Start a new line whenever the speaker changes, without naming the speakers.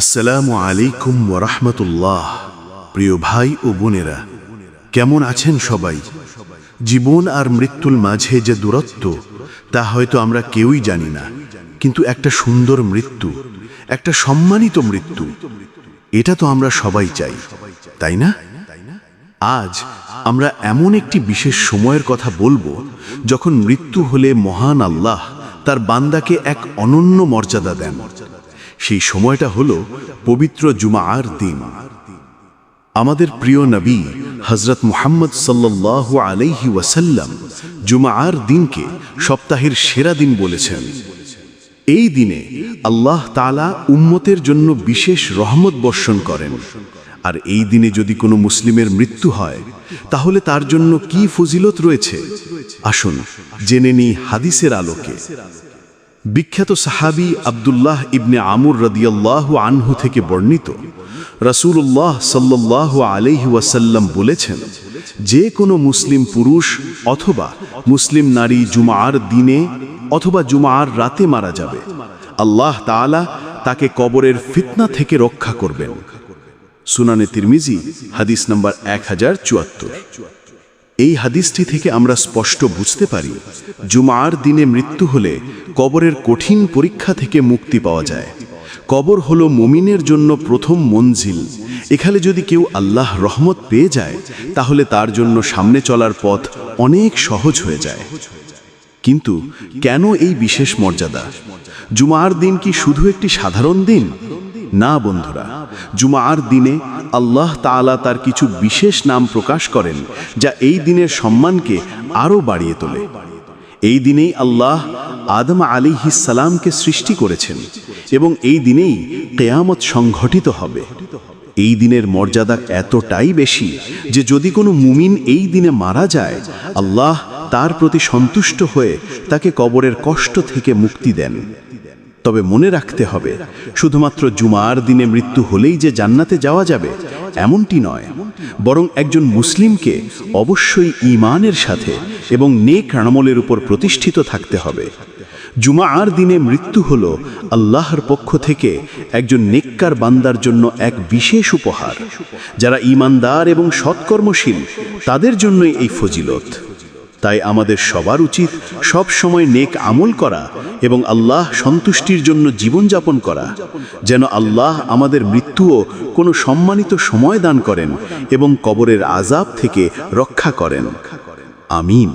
আসসালামু আলাইকুম ওরহমতুল্লাহ প্রিয় ভাই ও বোনেরা, কেমন আছেন সবাই? জীবন আর মৃত্যুর মাঝে যে দূরত্ব, তা হয়তো আমরা কেউই জানি না। কিন্তু একটা সুন্দর মৃত্যু, একটা সম্মানিত মৃত্যু, এটা তো আমরা সবাই চাই, তাই না? আজ আমরা এমন একটি বিশেষ সময়ের কথা বলব, যখন মৃত্যু হলে মহান আল্লাহ তার বান্দাকে এক অনন্য মর্যাদা দেন। সেই সময়টা হলো পবিত্র জুমার দিন। আমাদের প্রিয় নবী হজরত মুহাম্মদ সাল্লাহ আলাইহি ওয়াসাল্লাম জুমার দিনকে সপ্তাহের সেরা দিন বলেছেন। এই দিনে আল্লাহ তালা উম্মতের জন্য বিশেষ রহমত বর্ষণ করেন। আর এই দিনে যদি কোনো মুসলিমের মৃত্যু হয়, তাহলে তার জন্য কি ফজিলত রয়েছে? আসুন জেনে নিই হাদিসের আলোকে। বিখ্যাত সাহাবি আব্দুল্লাহ ইবনে আমুর রদিয়াল্লাহ আনহু থেকে বর্ণিত, রাসূলুল্লাহ সাল্লাহ আলাইহি ওয়াসাল্লাম বলেছেন, যে কোনো মুসলিম পুরুষ অথবা মুসলিম নারী জুমার দিনে অথবা জুমার রাতে মারা যাবে। আল্লাহ তাআলা তাকে কবরের ফিতনা থেকে রক্ষা করবেন। সুনানে তিরমিজি, হাদিস নম্বর এক হাজার চুয়াত্তর। এই হাদিসটি থেকে আমরা স্পষ্ট বুঝতে পারি, জুমার দিনে মৃত্যু হলে কবরের কঠিন পরীক্ষা থেকে মুক্তি পাওয়া যায়। কবর হলো মুমিনের জন্য প্রথম মঞ্জিল। এখানে যদি কেউ আল্লাহ রহমত পেয়ে যায়, তাহলে তার জন্য সামনে চলার পথ অনেক সহজ হয়ে যায়। কিন্তু কেন এই বিশেষ মর্যাদা? জুমার দিন কি শুধু একটি সাধারণ দিন? না বন্ধুরা, জুমার দিনে আল্লাহ তাআলা তার কিছু বিশেষ নাম প্রকাশ করেন যা এই দিনের সম্মানকে আরও বাড়িয়ে তোলে। এই দিনেই আল্লাহ আদম আলী সালামকে সৃষ্টি করেছেন এবং এই দিনেই কেয়ামত সংঘটিত হবে। এই দিনের মর্যাদা এতটাই বেশি যে যদি কোনো মুমিন এই দিনে মারা যায়, আল্লাহ তার প্রতি সন্তুষ্ট হয়ে তাকে কবরের কষ্ট থেকে মুক্তি দেন। তবে মনে রাখতে হবে, শুধুমাত্র জুমার দিনে মৃত্যু হলেই যে জান্নাতে যাওয়া যাবে, এমনটি নয়। বরং একজন মুসলিমকে অবশ্যই ঈমানের সাথে এবং নেক আমলের উপর প্রতিষ্ঠিত থাকতে হবে। জুমার দিনে মৃত্যু হল আল্লাহর পক্ষ থেকে একজন নেককার বান্দার জন্য এক বিশেষ উপহার, যারা ঈমানদার এবং সৎকর্মশীল, তাদের জন্যই এই ফজিলত। তাই আমাদের সবার উচিত সব সময় নেক আমল করা এবং আল্লাহ সন্তুষ্টির জন্য জীবনযাপন করা, যেন আল্লাহ আমাদের মৃত্যুও কোনো সম্মানিত সময় দান করেন এবং কবরের আজাব থেকে রক্ষা করেন। আমিন।